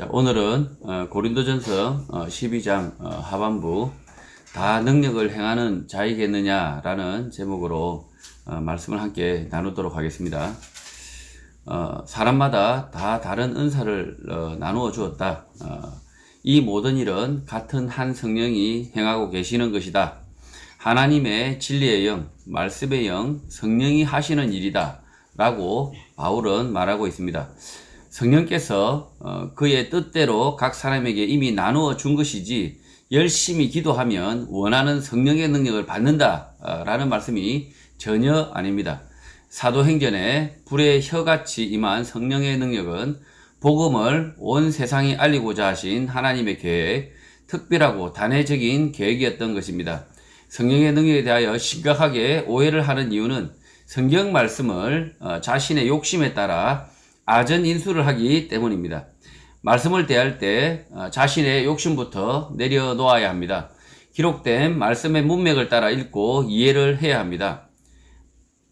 자, 오늘은 어, 고린도전서 어, 12장 어, 하반부 다 능력을 행하는 자이겠느냐라는 제목으로 어, 말씀을 함께 나누도록 하겠습니다. 어, 사람마다 다 다른 은사를 어, 나누어 주었다. 어, 이 모든 일은 같은 한 성령이 행하고 계시는 것이다. 하나님의 진리의 영, 말씀의 영, 성령이 하시는 일이다. 라고 바울은 말하고 있습니다. 성령께서 어, 그의 뜻대로 각 사람에게 이미 나누어 준 것이지 열심히 기도하면 원하는 성령의 능력을 받는다 라는 말씀이 전혀 아닙니다. 사도행전에 불의 혀같이 임한 성령의 능력은 복음을 온 세상에 알리고자 하신 하나님의 계획, 특별하고 단회적인 계획이었던 것입니다. 성령의 능력에 대하여 심각하게 오해를 하는 이유는 성경 말씀을 어, 자신의 욕심에 따라 아전 인수를 하기 때문입니다. 말씀을 대할 때 어, 자신의 욕심부터 내려놓아야 합니다. 기록된 말씀의 문맥을 따라 읽고 이해를 해야 합니다.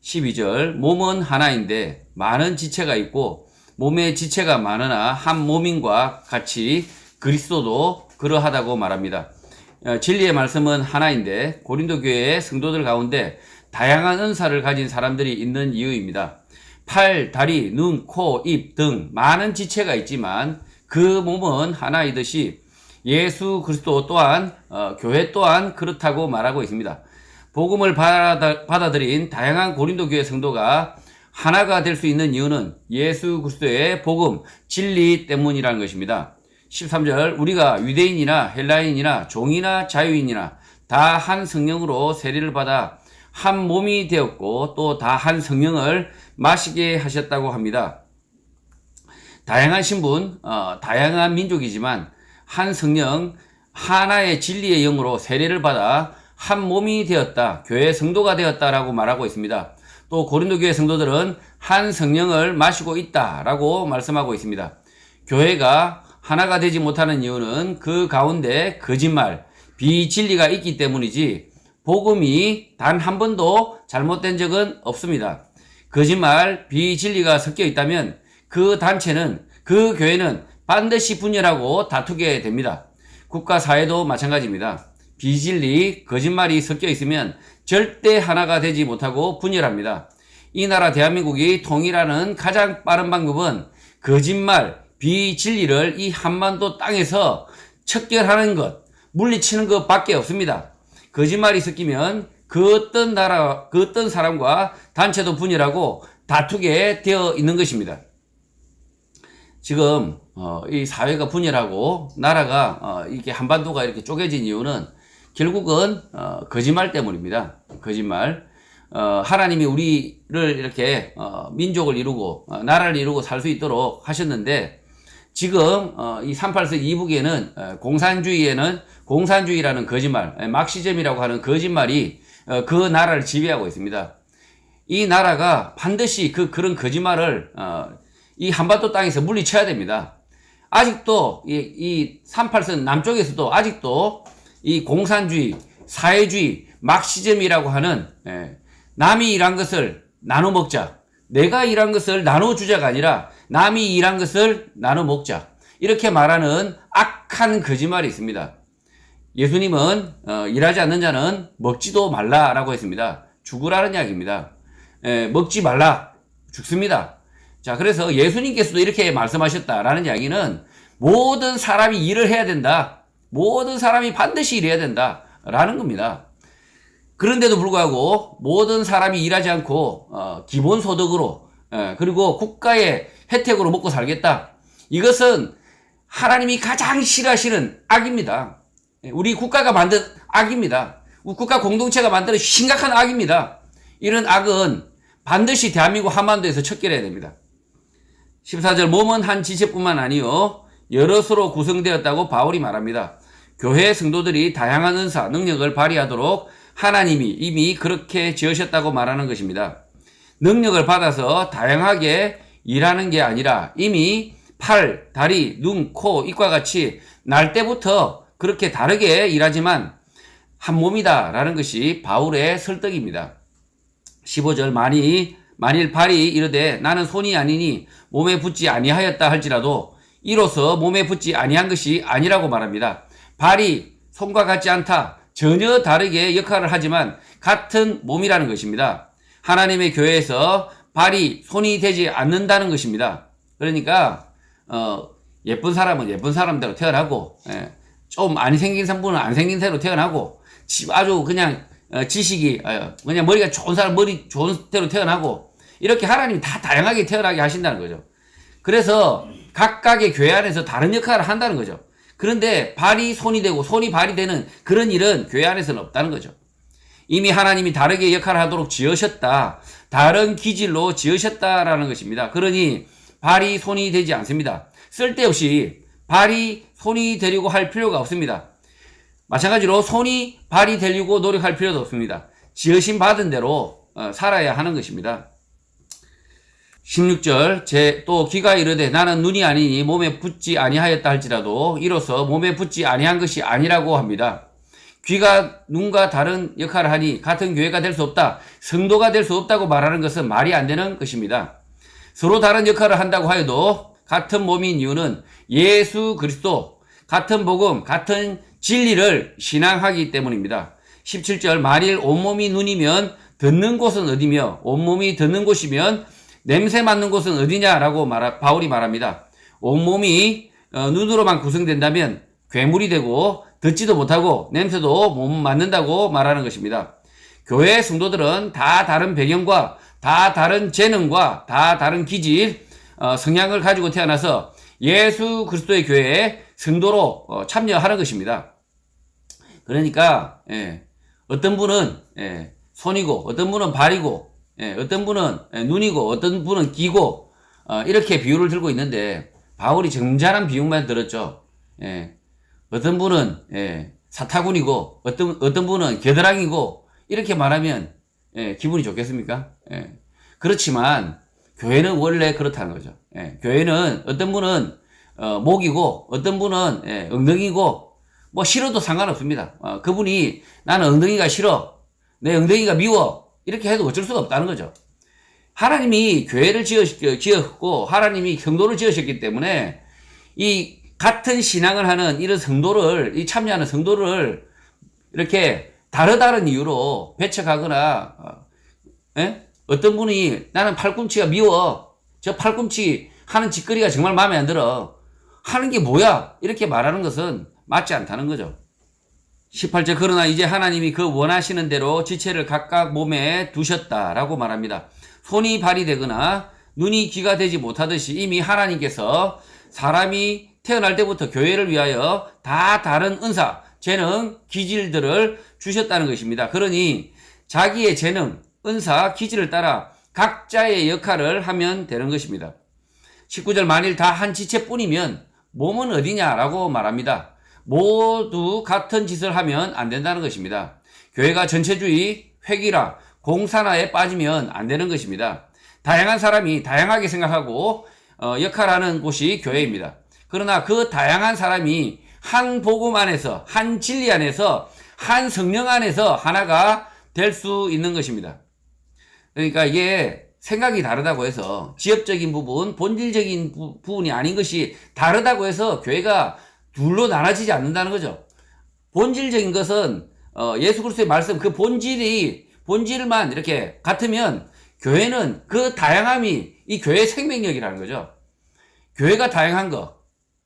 12절 몸은 하나인데 많은 지체가 있고 몸의 지체가 많으나 한 몸인과 같이 그리스도도 그러하다고 말합니다. 어, 진리의 말씀은 하나인데 고린도 교회의 성도들 가운데 다양한 은사를 가진 사람들이 있는 이유입니다. 팔, 다리, 눈, 코, 입 등 많은 지체가 있지만 그 몸은 하나이듯이 예수 그리스도 또한 어, 교회 또한 그렇다고 말하고 있습니다. 복음을 받아, 받아 들인 다양한 고린도 교회 성도가 하나가 될 수 있는 이유는 예수 그리스도의 복음, 진리 때문이라는 것입니다. 13절 우리가 유대인이나 헬라인이나 종이나 자유인이나 다 한 성령으로 세례를 받아 한 몸이 되었고 또 다 한 성령을 마시게 하셨다고 합니다. 다양한 신분, 어, 다양한 민족이지만 한 성령, 하나의 진리의 영으로 세례를 받아 한 몸이 되었다, 교회 성도가 되었다라고 말하고 있습니다. 또 고린도 교회 성도들은 한 성령을 마시고 있다라고 말씀하고 있습니다. 교회가 하나가 되지 못하는 이유는 그 가운데 거짓말, 비진리가 있기 때문이지 복음이 단 한 번도 잘못된 적은 없습니다. 거짓말, 비진리가 섞여 있다면 그 단체는 그 교회는 반드시 분열하고 다투게 됩니다. 국가 사회도 마찬가지입니다. 비진리, 거짓말이 섞여 있으면 절대 하나가 되지 못하고 분열합니다. 이 나라 대한민국이 통일하는 가장 빠른 방법은 거짓말, 비진리를 이 한반도 땅에서 척결하는 것, 물리치는 것밖에 없습니다. 거짓말이 섞이면 그 어떤 나라, 그 어떤 사람과 단체도 분열하고 다투게 되어 있는 것입니다. 지금 어, 이 사회가 분열하고 나라가 어, 이렇게 한반도가 이렇게 쪼개진 이유는 결국은 어, 거짓말 때문입니다. 거짓말. 어, 하나님이 우리를 이렇게 어, 민족을 이루고 어, 나라를 이루고 살 수 있도록 하셨는데 지금 어, 이 384 이북에는 어, 공산주의에는 공산주의라는 거짓말, 에, 막시즘이라고 하는 거짓말이 어, 그 나라를 지배하고 있습니다. 이 나라가 반드시 그 그런 거짓말을 어, 이 한반도 땅에서 물리쳐야 됩니다. 아직도 이, 이 383 남쪽에서도 아직도 이 공산주의, 사회주의, 막시즘이라고 하는 예, 남이 일한 것을 나눠 먹자. 내가 일한 것을 나눠 주자가 아니라 남이 일한 것을 나눠 먹자. 이렇게 말하는 악한 거짓말이 있습니다. 예수님은 어, 일하지 않는 자는 먹지도 말라라고 했습니다. 죽으라는 이야기입니다. 예, 먹지 말라 죽습니다. 자 그래서 예수님께서도 이렇게 말씀하셨다라는 이야기는 모든 사람이 일을 해야 된다. 모든 사람이 반드시 일해야 된다라는 겁니다. 그런데도 불구하고 모든 사람이 일하지 않고 어, 기본 소득으로 예, 그리고 국가의 혜택으로 먹고 살겠다. 이것은 하나님이 가장 싫어하시는 악입니다. 예, 우리 국가가 만든 악입니다. 국가 공동체가 만드는 심각한 악입니다. 이런 악은 반드시 대한민국 한반도에서 척결해야 됩니다. 14절 몸은 한 지체뿐만 아니요 여럿으로 구성되었다고 바울이 말합니다. 교회 성도들이 다양한 은사, 능력을 발휘하도록 하나님이 이미 그렇게 지으셨다고 말하는 것입니다. 능력을 받아서 다양하게 일하는 게 아니라 이미 팔, 다리, 눈, 코, 입과 같이 날 때부터 그렇게 다르게 일하지만 한 몸이다 라는 것이 바울의 설득입니다. 15절 만이 만일 발이 이르되 나는 손이 아니니 몸에 붙지 아니하였다 할지라도 이로써 몸에 붙지 아니한 것이 아니라고 말합니다. 발이 손과 같지 않다. 전혀 다르게 역할을 하지만 같은 몸이라는 것입니다. 하나님의 교회에서 발이 손이 되지 않는다는 것입니다. 그러니까 어, 예쁜 사람은 예쁜 사람대로 태어나고 예, 좀 안 생긴 상분은 안 생긴 대로 태어나고 지- 아주 그냥 어, 지식이 어, 그냥 머리가 좋은 사람 머리 좋은 대로 태어나고 이렇게 하나님이 다 다양하게 태어나게 하신다는 거죠. 그래서 각각의 교회 안에서 다른 역할을 한다는 거죠. 그런데 발이 손이 되고 손이 발이 되는 그런 일은 교회 안에서는 없다는 거죠. 이미 하나님이 다르게 역할을 하도록 지으셨다. 다른 기질로 지으셨다라는 것입니다. 그러니 발이 손이 되지 않습니다. 쓸데없이 발이 손이 되려고 할 필요가 없습니다. 마찬가지로 손이 발이 되려고 노력할 필요도 없습니다. 지으신 받은 대로 어, 살아야 하는 것입니다. 16절 제 또 귀가 이르되 나는 눈이 아니니 몸에 붙지 아니하였다 할지라도 이로써 몸에 붙지 아니한 것이 아니라고 합니다. 귀가 눈과 다른 역할을 하니 같은 교회가 될 수 없다. 성도가 될 수 없다고 말하는 것은 말이 안 되는 것입니다. 서로 다른 역할을 한다고 하여도 같은 몸인 이유는 예수 그리스도, 같은 복음, 같은 진리를 신앙하기 때문입니다. 17절 만일 온몸이 눈이면 듣는 곳은 어디며 온몸이 듣는 곳이면 냄새 맡는 곳은 어디냐라고 말 바울이 말합니다. 온몸이 어, 눈으로만 구성된다면 괴물이 되고 듣지도 못하고 냄새도 못 맡는다고 말하는 것입니다. 교회 성도들은 다 다른 배경과 다 다른 재능과 다 다른 기질, 어, 성향을 가지고 태어나서 예수 그리스도의 교회에 성도로 어, 참여하는 것입니다. 그러니까 예, 어떤 분은 예, 손이고 어떤 분은 발이고 예, 어떤 분은 예, 눈이고 어떤 분은 귀고 어, 이렇게 비유를 들고 있는데 바울이 점잖은 비유만 들었죠. 예, 어떤 분은 예, 사타구니고 어떤 어떤 분은 겨드랑이고 이렇게 말하면 예, 기분이 좋겠습니까? 예. 그렇지만 교회는 원래 그렇다는 거죠. 예, 교회는 어떤 분은 어, 목이고 어떤 분은 예, 엉덩이고 뭐 싫어도 상관없습니다. 어, 그분이 나는 엉덩이가 싫어, 내 엉덩이가 미워 이렇게 해도 어쩔 수가 없다는 거죠. 하나님이 교회를 지었고 하나님이 성도를 지으셨기 때문에 이 같은 신앙을 하는 이런 성도를 이 참여하는 성도를 이렇게 다르다는 이유로 배척하거나 어, 예? 어떤 분이 나는 팔꿈치가 미워 저 팔꿈치 하는 짓거리가 정말 마음에 안 들어 하는 게 뭐야 이렇게 말하는 것은 맞지 않다는 거죠 18절 그러나 이제 하나님이 그 원하시는 대로 지체를 각각 몸에 두셨다라고 말합니다. 손이 발이 되거나 눈이 귀가 되지 못하듯이 이미 하나님께서 사람이 태어날 때부터 교회를 위하여 다 다른 은사, 재능, 기질들을 주셨다는 것입니다. 그러니 자기의 재능, 은사, 기질을 따라 각자의 역할을 하면 되는 것입니다. 19절 만일 다 한 지체뿐이면 몸은 어디냐라고 말합니다. 모두 같은 짓을 하면 안 된다는 것입니다. 교회가 전체주의, 회기라, 공산화에 빠지면 안 되는 것입니다. 다양한 사람이 다양하게 생각하고 어, 역할하는 곳이 교회입니다. 그러나 그 다양한 사람이 한 복음 안에서, 한 진리 안에서, 한 성령 안에서 하나가 될 수 있는 것입니다. 그러니까 이게 생각이 다르다고 해서 지엽적인 부분, 본질적인 부, 분이 아닌 것이 다르다고 해서 교회가 둘로 나눠지지 않는다는 거죠. 본질적인 것은 어, 예수 그리스도의 말씀 그 본질이 본질만 이렇게 같으면 교회는 그 다양함이 이 교회의 생명력이라는 거죠. 교회가 다양한 거.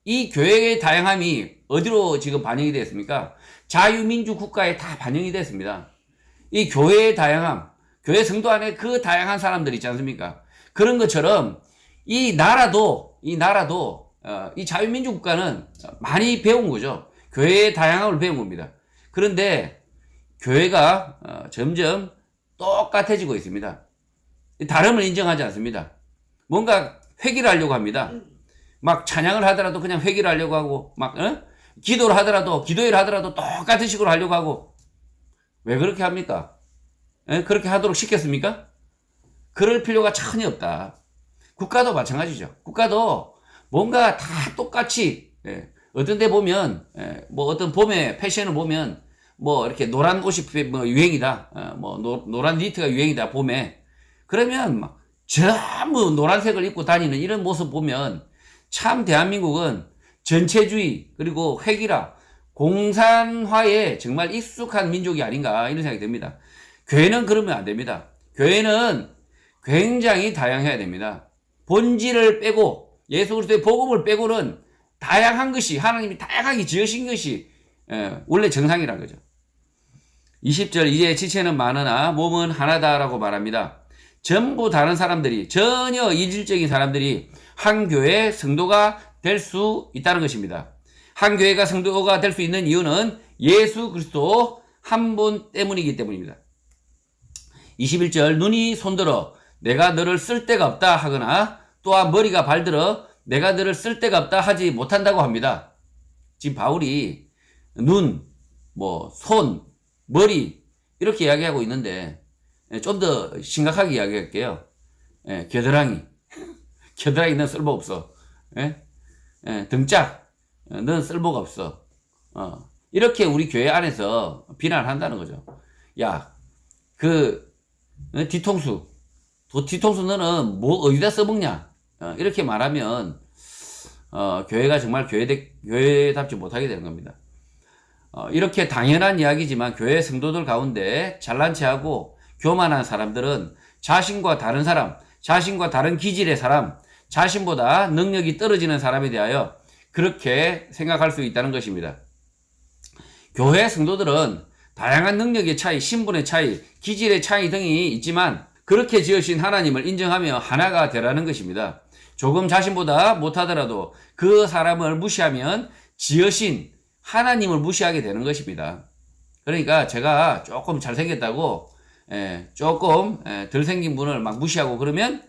이 교회의 다양함이 어디로 지금 반영이 되었습니까? 자유민주 국가에 다 반영이 됐습니다. 이 교회의 다양함, 교회 성도 안에 그 다양한 사람들 있지 않습니까? 그런 것처럼 이 나라도, 이 나라도, 어, 이 자유민주 국가는 많이 배운 거죠. 교회의 다양함을 배운 겁니다. 그런데 교회가 어, 점점 똑같아지고 있습니다. 다름을 인정하지 않습니다. 뭔가 회기를 하려고 합니다. 막 찬양을 하더라도 그냥 회기를 하려고 하고, 막, 어? 기도를 하더라도, 기도회를 하더라도 똑같은 식으로 하려고 하고, 왜 그렇게 합니까? 예? 그렇게 하도록 시켰습니까? 그럴 필요가 전혀 없다. 국가도 마찬가지죠. 국가도 뭔가 다 똑같이, 예. 어떤 데 보면, 예, 뭐 어떤 봄에 패션을 보면, 뭐 이렇게 노란 옷이 뭐 유행이다. 어, 뭐 노, 노란 니트가 유행이다, 봄에. 그러면 막 전부 노란색을 입고 다니는 이런 모습 보면 참 대한민국은 전체주의 그리고 획일화 공산화에 정말 익숙한 민족이 아닌가 이런 생각이 듭니다. 교회는 그러면 안 됩니다. 교회는 굉장히 다양해야 됩니다. 본질을 빼고 예수 그리스도의 복음을 빼고는 다양한 것이 하나님이 다양하게 지으신 것이 예, 원래 정상이란 거죠. 20절 이제 지체는 많으나 몸은 하나다라고 말합니다. 전부 다른 사람들이 전혀 이질적인 사람들이 한 교회 성도가 될 수 있다는 것입니다. 한 교회가 성도가 될 수 있는 이유는 예수 그리스도 한 분 때문이기 때문입니다. 21절 눈이 손들어 내가 너를 쓸 데가 없다 하거나 또한 머리가 발들어 내가 너를 쓸 데가 없다 하지 못한다고 합니다. 지금 바울이 눈, 뭐, 손, 머리, 이렇게 이야기하고 있는데, 좀 더 심각하게 이야기할게요. 예, 겨드랑이. 겨드랑이 넌 쓸모 없어. 예? 예, 등짝. 어, 넌 쓸모가 없어. 어. 이렇게 우리 교회 안에서 비난한다는 거죠. 야, 그, 어, 뒤통수. 도, 뒤통수 너는 뭐, 어디다 써먹냐? 어, 이렇게 말하면, 어, 교회가 정말 교회, 교회답지 못하게 되는 겁니다. 어, 이렇게 당연한 이야기지만 교회 성도들 가운데 잘난 체하고 교만한 사람들은 자신과 다른 사람, 자신과 다른 기질의 사람, 자신보다 능력이 떨어지는 사람에 대하여 그렇게 생각할 수 있다는 것입니다. 교회 성도들은 다양한 능력의 차이, 신분의 차이, 기질의 차이 등이 있지만 그렇게 지으신 하나님을 인정하며 하나가 되라는 것입니다. 조금 자신보다 못하더라도 그 사람을 무시하면 지으신 하나님을 무시하게 되는 것입니다. 그러니까 제가 조금 잘생겼다고 예, 조금 예, 덜 생긴 분을 막 무시하고 그러면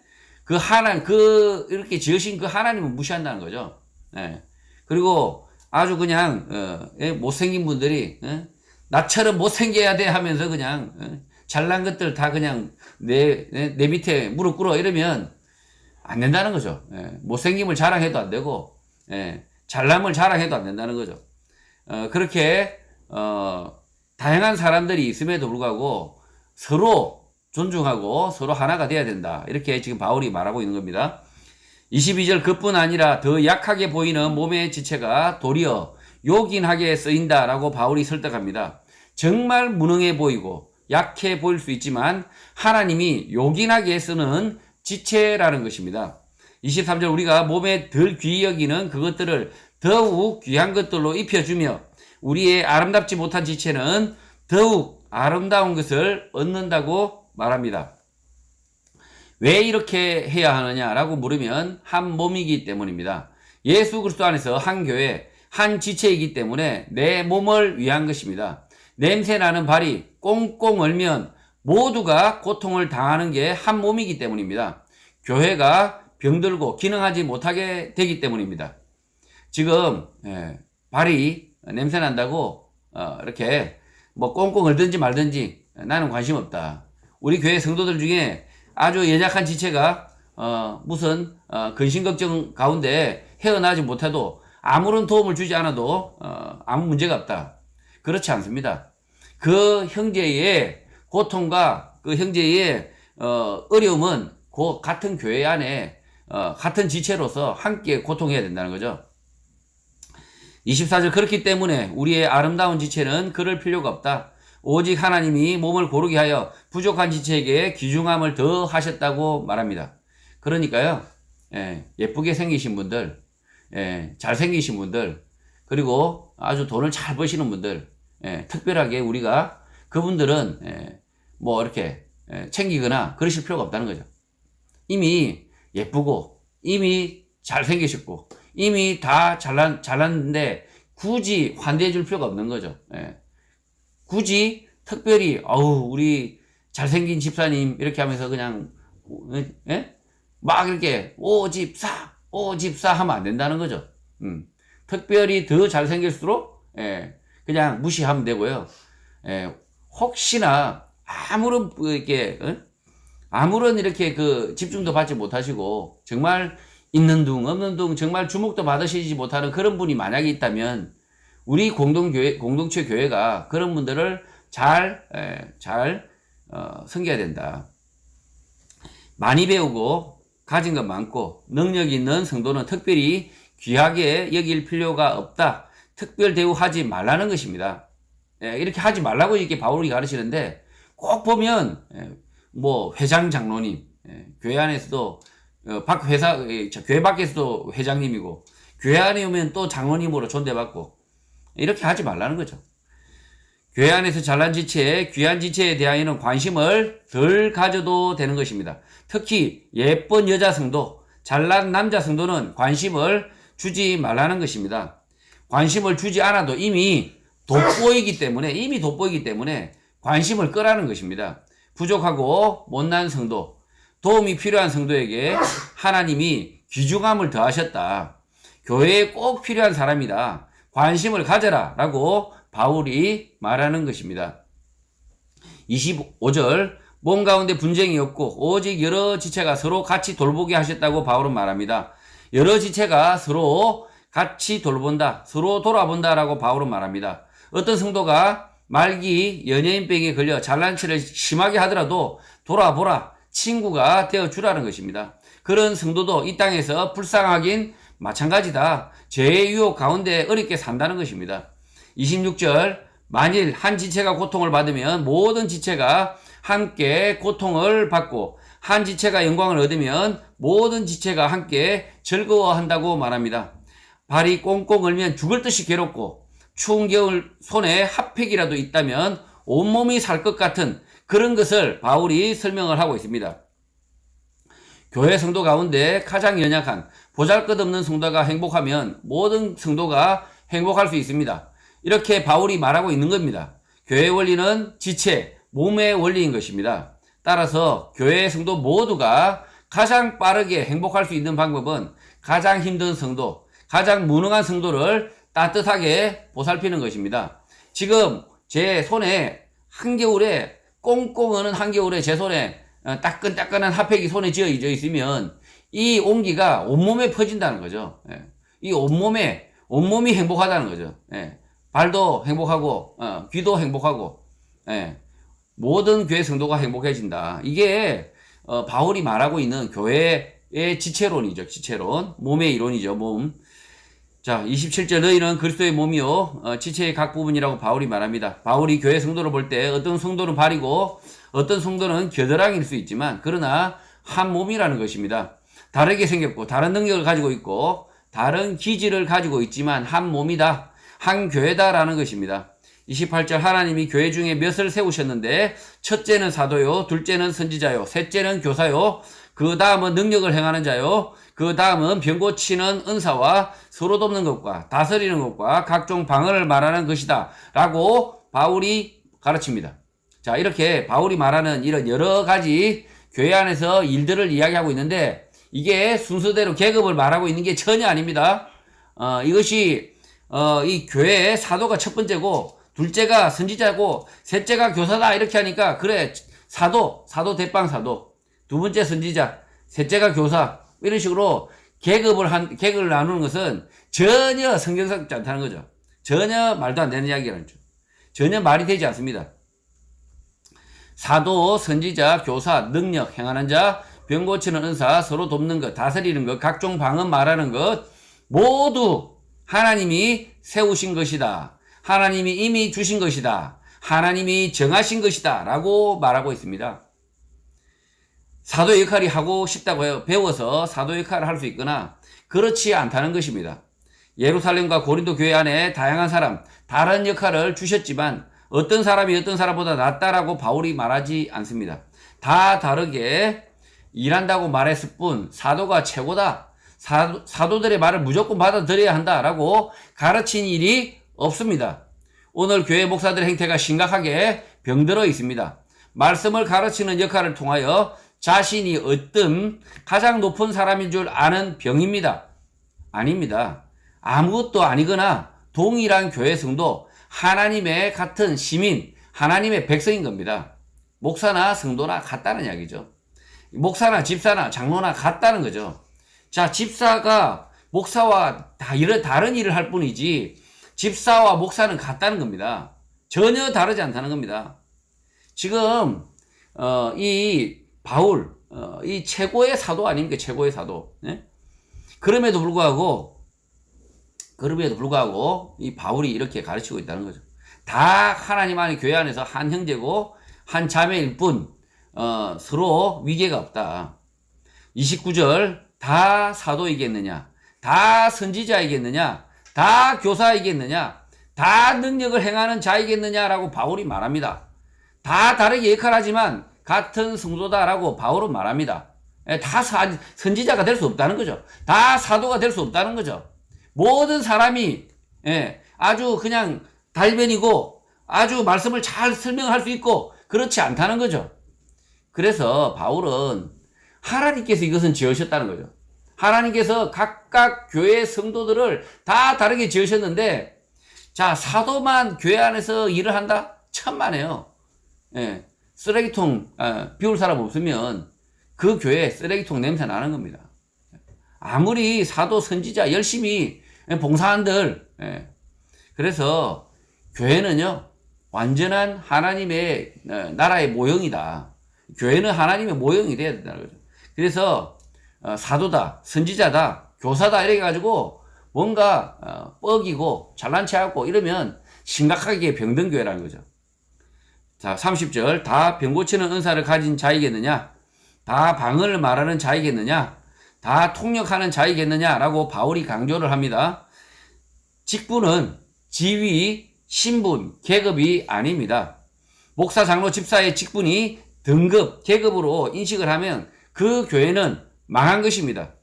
그 하나 그 이렇게 지으신 그 하나님을 무시한다는 거죠. 예. 그리고 아주 그냥 어, 예, 못생긴 분들이 예? 나처럼 못생겨야 돼 하면서 그냥 예? 잘난 것들 다 그냥 내, 내, 내 밑에 무릎 꿇어 이러면 안 된다는 거죠. 예. 못생김을 자랑해도 안 되고 예. 잘남을 자랑해도 안 된다는 거죠. 어, 그렇게 어, 다양한 사람들이 있음에도 불구하고 서로 존중하고 서로 하나가 돼야 된다. 이렇게 지금 바울이 말하고 있는 겁니다. 22절 그뿐 아니라 더 약하게 보이는 몸의 지체가 도리어 요긴하게 쓰인다라고 바울이 설득합니다. 정말 무능해 보이고 약해 보일 수 있지만 하나님이 요긴하게 쓰는 지체라는 것입니다. 23절 우리가 몸에 덜 귀히 여기는 그것들을 더욱 귀한 것들로 입혀주며 우리의 아름답지 못한 지체는 더욱 아름다운 것을 얻는다고 말합니다. 왜 이렇게 해야 하느냐라고 물으면 한 몸이기 때문입니다. 예수 그리스도 안에서 한 교회, 한 지체이기 때문에 내 몸을 위한 것입니다. 냄새나는 발이 꽁꽁 얼면 모두가 고통을 당하는 게 한 몸이기 때문입니다. 교회가 병들고 기능하지 못하게 되기 때문입니다. 지금 예, 발이 냄새 난다고 어, 이렇게 뭐 꽁꽁 얼든지 말든지 나는 관심 없다. 우리 교회 성도들 중에 아주 연약한 지체가 어, 무슨 어, 근심 걱정 가운데 헤어나지 못해도 아무런 도움을 주지 않아도 어, 아무 문제가 없다. 그렇지 않습니다. 그 형제의 고통과 그 형제의 어, 어려움은 그 같은 교회 안에 어, 같은 지체로서 함께 고통해야 된다는 거죠. 24절 그렇기 때문에 우리의 아름다운 지체는 그럴 필요가 없다. 오직 하나님이 몸을 고르게 하여 부족한 지체에게 귀중함을 더 하셨다고 말합니다. 그러니까요, 예, 예쁘게 생기신 분들, 예, 잘생기신 분들, 그리고 아주 돈을 잘 버시는 분들, 예, 특별하게 우리가 그분들은 예, 뭐 이렇게 예, 챙기거나 그러실 필요가 없다는 거죠. 이미 예쁘고, 이미 잘생기셨고, 이미 다 잘난, 잘났는데 굳이 환대해 줄 필요가 없는 거죠. 예. 굳이 특별히, 어우, 우리 잘생긴 집사님 이렇게 하면서 그냥, 예? 막 이렇게 오 집사, 오 집사 하면 안 된다는 거죠. 음. 특별히 더 잘생길수록, 예, 그냥 무시하면 되고요. 예, 혹시나 아무런, 그 이렇게, 어? 아무런 이렇게 그 집중도 받지 못하시고, 정말 있는 둥 없는 둥 정말 주목도 받으시지 못하는 그런 분이 만약에 있다면 우리 공동교회 공동체 교회가 그런 분들을 잘잘 어, 섬겨야 된다. 많이 배우고 가진 것 많고 능력 있는 성도는 특별히 귀하게 여길 필요가 없다. 특별 대우하지 말라는 것입니다. 예, 이렇게 하지 말라고 이렇게 바울이 가르치는데 꼭 보면 예, 뭐 회장 장로님 예, 교회 안에서도 어, 밖 회사 교회 밖에서도 회장님이고 교회 안에 오면 또 장로님으로 존대받고 이렇게 하지 말라는 거죠. 교회 안에서 잘난 지체에 귀한 지체에 대하여는 관심을 덜 가져도 되는 것입니다. 특히 예쁜 여자 성도, 잘난 남자 성도는 관심을 주지 말라는 것입니다. 관심을 주지 않아도 이미 돋보이기 때문에 이미 돋보이기 때문에 관심을 끄라는 것입니다. 부족하고 못난 성도, 도움이 필요한 성도에게 하나님이 귀중함을 더하셨다. 교회에 꼭 필요한 사람이다. 관심을 가져라. 라고 바울이 말하는 것입니다. 25절 몸 가운데 분쟁이 없고 오직 여러 지체가 서로 같이 돌보게 하셨다고 바울은 말합니다. 여러 지체가 서로 같이 돌본다, 서로 돌아본다라고 바울은 말합니다. 어떤 성도가 말기 연예인병에 걸려 잘난 체를 심하게 하더라도 돌아보라, 친구가 되어 주라는 것입니다. 그런 성도도 이 땅에서 불쌍하긴 마찬가지다. 죄의 유혹 가운데 어렵게 산다는 것입니다. 26절 만일 한 지체가 고통을 받으면 모든 지체가 함께 고통을 받고 한 지체가 영광을 얻으면 모든 지체가 함께 즐거워한다고 말합니다. 발이 꽁꽁 얼면 죽을 듯이 괴롭고 추운 겨울 손에 핫팩이라도 있다면 온몸이 살 것 같은 그런 것을 바울이 설명을 하고 있습니다. 교회 성도 가운데 가장 연약한 보잘것없는 성도가 행복하면 모든 성도가 행복할 수 있습니다. 이렇게 바울이 말하고 있는 겁니다. 교회 원리는 지체, 몸의 원리인 것입니다. 따라서 교회 성도 모두가 가장 빠르게 행복할 수 있는 방법은 가장 힘든 성도, 가장 무능한 성도를 따뜻하게 보살피는 것입니다. 지금 제 손에 한겨울에 꽁꽁 어는 한겨울에 제 손에 어, 따끈따끈한 핫팩이 손에 쥐어 있으면 이 온기가 온몸에 퍼진다는 거죠. 예. 이 온몸에 온몸이 행복하다는 거죠. 예. 발도 행복하고 어, 귀도 행복하고 예. 모든 교회 성도가 행복해진다. 이게 어, 바울이 말하고 있는 교회의 지체론이죠. 지체론. 몸의 이론이죠. 몸. 자, 27절 너희는 그리스도의 몸이요 어, 지체의 각 부분이라고 바울이 말합니다. 바울이 교회 성도를 볼 때 어떤 성도는 발이고 어떤 성도는 겨드랑이일 수 있지만 그러나 한 몸이라는 것입니다. 다르게 생겼고 다른 능력을 가지고 있고 다른 기질을 가지고 있지만 한 몸이다. 한 교회다라는 것입니다. 28절 하나님이 교회 중에 몇을 세우셨는데 첫째는 사도요, 둘째는 선지자요, 셋째는 교사요, 그 다음은 능력을 행하는 자요, 그 다음은 병 고치는 은사와 서로 돕는 것과 다스리는 것과 각종 방언을 말하는 것이다. 라고 바울이 가르칩니다. 자, 이렇게 바울이 말하는 이런 여러 가지 교회 안에서 일들을 이야기하고 있는데 이게 순서대로 계급을 말하고 있는 게 전혀 아닙니다. 어, 이것이 어, 이 교회의 사도가 첫 번째고 둘째가 선지자고 셋째가 교사다 이렇게 하니까 그래 사도 사도 대빵 사도 두 번째 선지자 셋째가 교사 이런 식으로 계급을 한 계급을 나누는 것은 전혀 성경스럽지 않다는 거죠. 전혀 말도 안 되는 이야기라는 거죠. 전혀 말이 되지 않습니다. 사도, 선지자, 교사, 능력, 행하는 자, 병 고치는 은사, 서로 돕는 것, 다스리는 것, 각종 방언 말하는 것, 모두 하나님이 세우신 것이다. 하나님이 이미 주신 것이다. 하나님이 정하신 것이다. 라고 말하고 있습니다. 사도 역할이 하고 싶다고 해요. 배워서 사도 역할을 할 수 있거나 그렇지 않다는 것입니다. 예루살렘과 고린도 교회 안에 다양한 사람, 다른 역할을 주셨지만 어떤 사람이 어떤 사람보다 낫다라고 바울이 말하지 않습니다. 다 다르게 일한다고 말했을 뿐 사도가 최고다. 사도, 사도들의 말을 무조건 받아들여야 한다라고 가르친 일이 없습니다. 오늘 교회 목사들의 행태가 심각하게 병들어 있습니다. 말씀을 가르치는 역할을 통하여 자신이 어떤 가장 높은 사람인 줄 아는 병입니다. 아닙니다. 아무것도 아니거나 동일한 교회 성도, 하나님의 같은 시민, 하나님의 백성인 겁니다. 목사나 성도나 같다는 이야기죠. 목사나 집사나 장로나 같다는 거죠. 자, 집사가 목사와 다 이런 다른 일을 할 뿐이지 집사와 목사는 같다는 겁니다. 전혀 다르지 않다는 겁니다. 지금 어, 이 바울 어, 이 최고의 사도 아닙니까? 최고의 사도. 예? 그럼에도 불구하고 그럼에도 불구하고 이 바울이 이렇게 가르치고 있다는 거죠. 다 하나님 안의 교회 안에서 한 형제고 한 자매일 뿐 어, 서로 위계가 없다. 29절 다 사도이겠느냐? 다 선지자이겠느냐? 다 교사이겠느냐? 다 능력을 행하는 자이겠느냐라고 바울이 말합니다. 다 다르게 역할하지만 같은 성도다라고 바울은 말합니다. 예, 다 사, 선지자가 될 수 없다는 거죠. 다 사도가 될 수 없다는 거죠. 모든 사람이 예, 아주 그냥 달변이고 아주 말씀을 잘 설명할 수 있고 그렇지 않다는 거죠. 그래서 바울은 하나님께서 이것은 지으셨다는 거죠. 하나님께서 각각 교회 성도들을 다 다르게 지으셨는데 자 사도만 교회 안에서 일을 한다? 천만에요. 예, 쓰레기통 아, 비울 사람 없으면 그 교회 쓰레기통 냄새 나는 겁니다. 아무리 사도 선지자 열심히 봉사한들 예. 그래서 교회는요 완전한 하나님의 어, 나라의 모형이다. 교회는 하나님의 모형이 돼야 된다는 거죠. 그래서 어, 사도다, 선지자다, 교사다 이렇게 가지고 뭔가 어, 뻐기고 잘난 체하고 이러면 심각하게 병든 교회라는 거죠. 자, 30절 다 병 고치는 은사를 가진 자이겠느냐? 다 방언을 말하는 자이겠느냐? 다 통역하는 자이겠느냐 라고 바울이 강조를 합니다. 직분은 지위, 신분, 계급이 아닙니다. 목사, 장로, 집사의 직분이 등급, 계급으로 인식을 하면 그 교회는 망한 것입니다.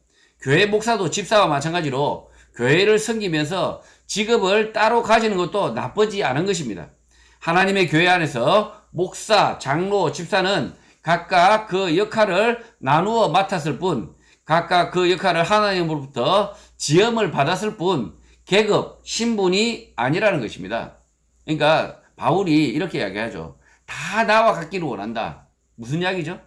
교회 목사도 집사와 마찬가지로 교회를 섬기면서 직업을 따로 가지는 것도 나쁘지 않은 것입니다. 하나님의 교회 안에서 목사, 장로, 집사는 각각 그 역할을 나누어 맡았을 뿐, 각각 그 역할을 하나님으로부터 지음을 받았을 뿐, 계급, 신분이 아니라는 것입니다. 그러니까 바울이 이렇게 이야기하죠. 다 나와 같기를 원한다. 무슨 이야기죠?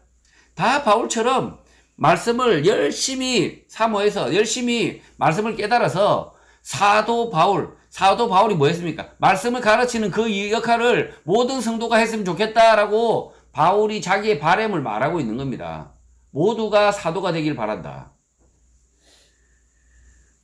다 바울처럼 말씀을 열심히 사모해서 열심히 말씀을 깨달아서 사도 바울, 사도 바울이 뭐 했습니까? 말씀을 가르치는 그 역할을 모든 성도가 했으면 좋겠다라고 바울이 자기의 바램을 말하고 있는 겁니다. 모두가 사도가 되길 바란다.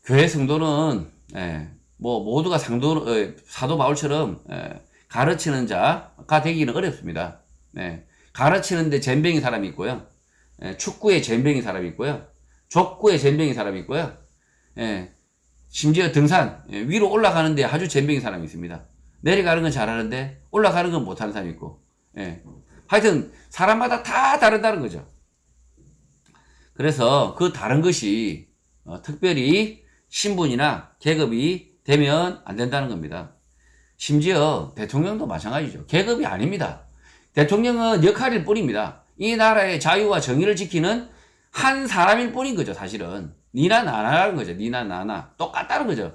교회 성도는 예, 뭐 모두가 상도 어, 사도 바울처럼 예, 가르치는 자가 되기는 어렵습니다. 예, 가르치는데 젬병이 사람이 있고요. 예, 축구에 젬병이 사람이 있고요. 족구에 젬병이 사람이 있고요. 예, 심지어 등산 예, 위로 올라가는데 아주 젬병이 사람이 있습니다. 내려가는 건 잘하는데 올라가는 건 못하는 사람이 있고. 예. 하여튼 사람마다 다 다르다는 거죠. 그래서 그 다른 것이 어, 특별히 신분이나 계급이 되면 안 된다는 겁니다. 심지어 대통령도 마찬가지죠. 계급이 아닙니다. 대통령은 역할일 뿐입니다. 이 나라의 자유와 정의를 지키는 한 사람일 뿐인 거죠, 사실은. 니나 나나라는 거죠. 니나 나나. 똑같다는 거죠.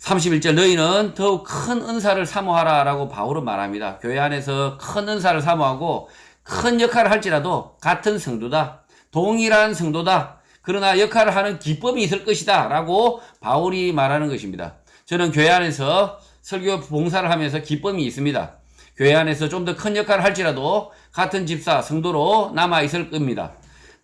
31절 너희는 더욱 큰 은사를 사모하라 라고 바울은 말합니다. 교회 안에서 큰 은사를 사모하고 큰 역할을 할지라도 같은 성도다. 동일한 성도다. 그러나 역할을 하는 기법이 있을 것이다. 라고 바울이 말하는 것입니다. 저는 교회 안에서 설교 봉사를 하면서 기법이 있습니다. 교회 안에서 좀 더 큰 역할을 할지라도 같은 집사, 성도로 남아 있을 겁니다.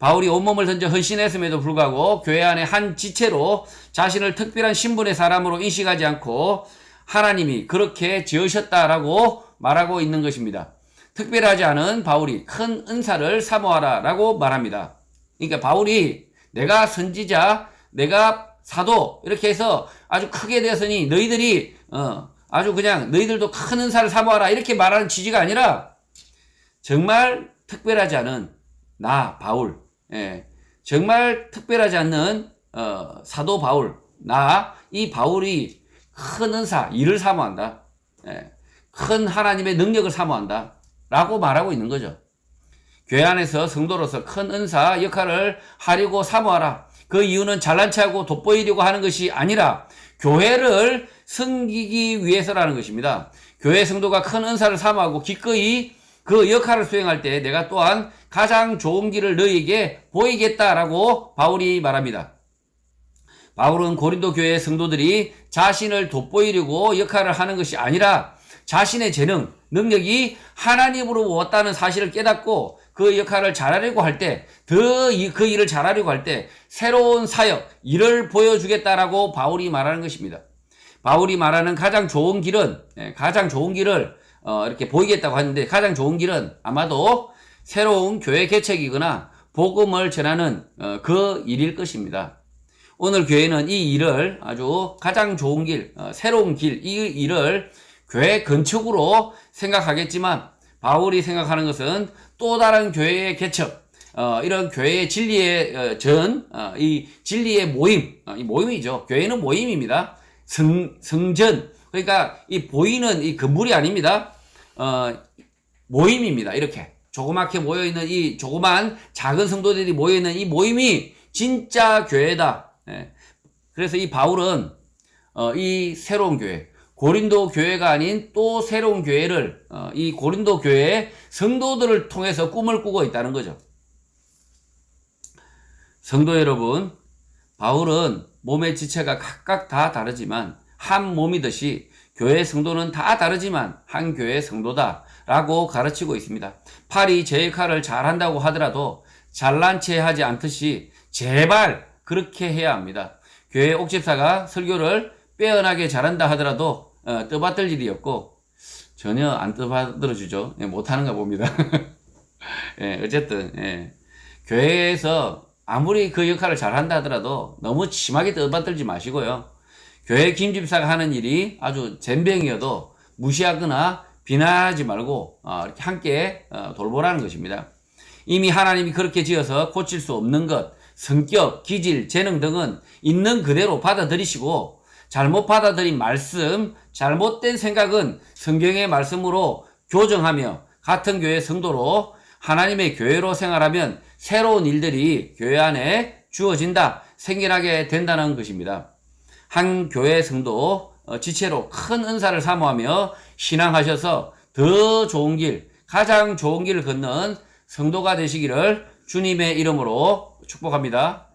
바울이 온몸을 던져 헌신했음에도 불구하고 교회 안에 한 지체로 자신을 특별한 신분의 사람으로 인식하지 않고 하나님이 그렇게 지으셨다라고 말하고 있는 것입니다. 특별하지 않은 바울이 큰 은사를 사모하라 라고 말합니다. 그러니까 바울이 내가 선지자, 내가 사도 이렇게 해서 아주 크게 되었으니 너희들이 어, 아주 그냥 너희들도 큰 은사를 사모하라 이렇게 말하는 취지가 아니라 정말 특별하지 않은 나 바울 예, 정말 특별하지 않는 어, 사도 바울. 나 이 바울이 큰 은사 일을 사모한다. 예, 큰 하나님의 능력을 사모한다. 라고 말하고 있는 거죠. 교회 안에서 성도로서 큰 은사 역할을 하려고 사모하라. 그 이유는 잘난 체하고 돋보이려고 하는 것이 아니라 교회를 섬기기 위해서라는 것입니다. 교회 성도가 큰 은사를 사모하고 기꺼이 그 역할을 수행할 때 내가 또한 가장 좋은 길을 너희에게 보이겠다라고 바울이 말합니다. 바울은 고린도 교회 성도들이 자신을 돋보이려고 역할을 하는 것이 아니라 자신의 재능, 능력이 하나님으로 왔다는 사실을 깨닫고 그 역할을 잘하려고 할 때, 더 그 일을 잘하려고 할 때, 새로운 사역, 일을 보여주겠다라고 바울이 말하는 것입니다. 바울이 말하는 가장 좋은 길은, 예, 가장 좋은 길을, 어, 이렇게 보이겠다고 하는데, 가장 좋은 길은 아마도 새로운 교회 개척이거나, 복음을 전하는, 어, 그 일일 것입니다. 오늘 교회는 이 일을 아주 가장 좋은 길, 어, 새로운 길, 이 일을 교회 건축으로 생각하겠지만 바울이 생각하는 것은 또 다른 교회의 개척, 어, 이런 교회의 진리의 어, 전, 어, 이 진리의 모임, 어, 이 모임이죠. 교회는 모임입니다. 성, 성전. 그러니까 이 보이는 이 건물이 아닙니다. 어, 모임입니다. 이렇게. 조그맣게 모여 있는 이 조그만 작은 성도들이 모여 있는 이 모임이 진짜 교회다. 예. 그래서 이 바울은 어, 이 새로운 교회, 고린도 교회가 아닌 또 새로운 교회를 어, 이 고린도 교회의 성도들을 통해서 꿈을 꾸고 있다는 거죠. 성도 여러분, 바울은 몸의 지체가 각각 다 다르지만 한 몸이듯이 교회 성도는 다 다르지만 한 교회 성도다 라고 가르치고 있습니다. 팔이 제 역할을 잘한다고 하더라도 잘난 체 하지 않듯이 제발 그렇게 해야 합니다. 교회 옥집사가 설교를 빼어나게 잘한다 하더라도 어, 떠받들 일이 없고 전혀 안 떠받들어 주죠. 예, 못하는가 봅니다. 예, 어쨌든 예. 교회에서 아무리 그 역할을 잘한다 하더라도 너무 심하게 떠받들지 마시고요. 교회 김 집사가 하는 일이 아주 잼병이어도 무시하거나 비난하지 말고 어, 이렇게 함께 어, 돌보라는 것입니다. 이미 하나님이 그렇게 지어서 고칠 수 없는 것, 성격, 기질, 재능 등은 있는 그대로 받아들이시고 잘못 받아들인 말씀, 잘못된 생각은 성경의 말씀으로 교정하며 같은 교회 성도로 하나님의 교회로 생활하면 새로운 일들이 교회 안에 주어진다, 생겨나게 된다는 것입니다. 한 교회 성도 어, 지체로 큰 은사를 사모하며 신앙하셔서 더 좋은 길, 가장 좋은 길을 걷는 성도가 되시기를 주님의 이름으로 축복합니다.